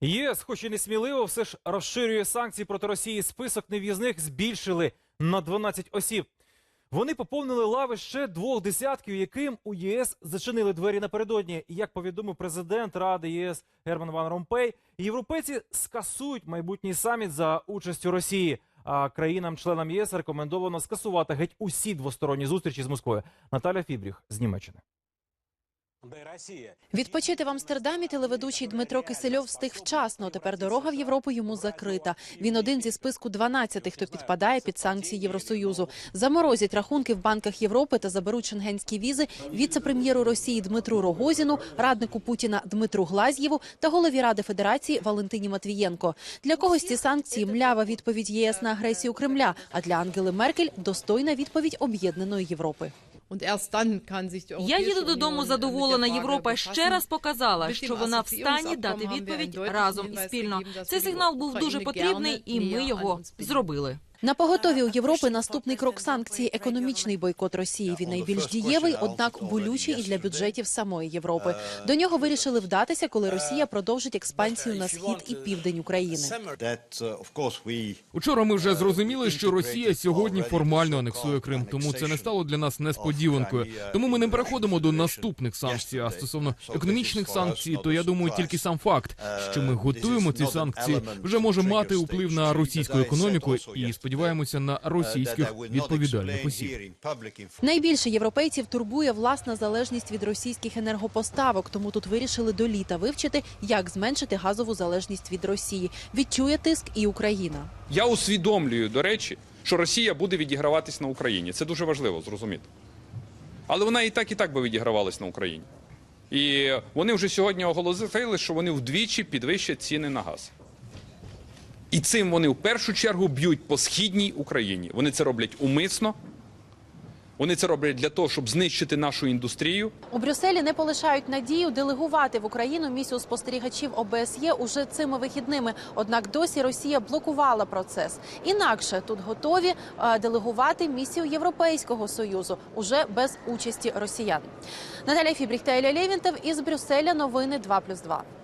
ЄС, хоч і несміливо, все ж розширює санкції проти Росії. Список нев'їзних збільшили на 12 осіб. Вони поповнили лави ще двох десятків, яким у ЄС зачинили двері напередодні. Як повідомив президент Ради ЄС Герман Ван Ромпей, європейці скасують майбутній саміт за участю Росії. А країнам-членам ЄС рекомендовано скасувати геть усі двосторонні зустрічі з Москвою. Наталя Фібріх з Німеччини. Відпочити в Амстердамі телеведучий Дмитро Кисельов встиг вчасно. Тепер дорога в Європу йому закрита. Він один зі списку 12, хто підпадає під санкції Євросоюзу. Заморозять рахунки в банках Європи та заберуть шенгенські візи віце-прем'єру Росії Дмитру Рогозіну, раднику Путіна Дмитру Глаз'єву та голові Ради Федерації Валентині Матвієнко. Для когось ці санкції млява відповідь ЄС на агресію Кремля. А для Ангели Меркель достойна відповідь об'єднаної Європи. Я їду додому задоволена. Європа ще раз показала, що вона в стані дати відповідь разом і спільно. Цей сигнал був дуже потрібний, і ми його зробили. На поготові у Європи наступний крок санкцій – економічний бойкот Росії. Він найбільш дієвий, однак болючий і для бюджетів самої Європи. До нього вирішили вдатися, коли Росія продовжить експансію на схід і південь України. Учора ми вже зрозуміли, що Росія сьогодні формально анексує Крим, тому це не стало для нас несподіванкою. Тому ми не переходимо до наступних санкцій. А стосовно економічних санкцій, то я думаю, тільки сам факт, що ми готуємо ці санкції, вже може мати вплив на російську економіку і сподіваємося на російських відповідальних осіб. Найбільше європейців турбує власна залежність від російських енергопоставок, тому тут вирішили до літа вивчити, як зменшити газову залежність від Росії. Відчує тиск і Україна. Я усвідомлюю, до речі, що Росія буде відіграватись на Україні. Це дуже важливо зрозуміти. Але вона і так, і так би відігравалась на Україні. І вони вже сьогодні оголосили, що вони вдвічі підвищать ціни на газ. І цим вони в першу чергу б'ють по східній Україні. Вони це роблять умисно. Вони це роблять для того, щоб знищити нашу індустрію. У Брюсселі не полишають надію делегувати в Україну місію спостерігачів ОБСЄ уже цими вихідними. Однак досі Росія блокувала процес. Інакше тут готові е, делегувати місію Європейського союзу уже без участі росіян. Наталя Фібріх та Еля Лєвінтов із Брюсселя. Новини 2+,2.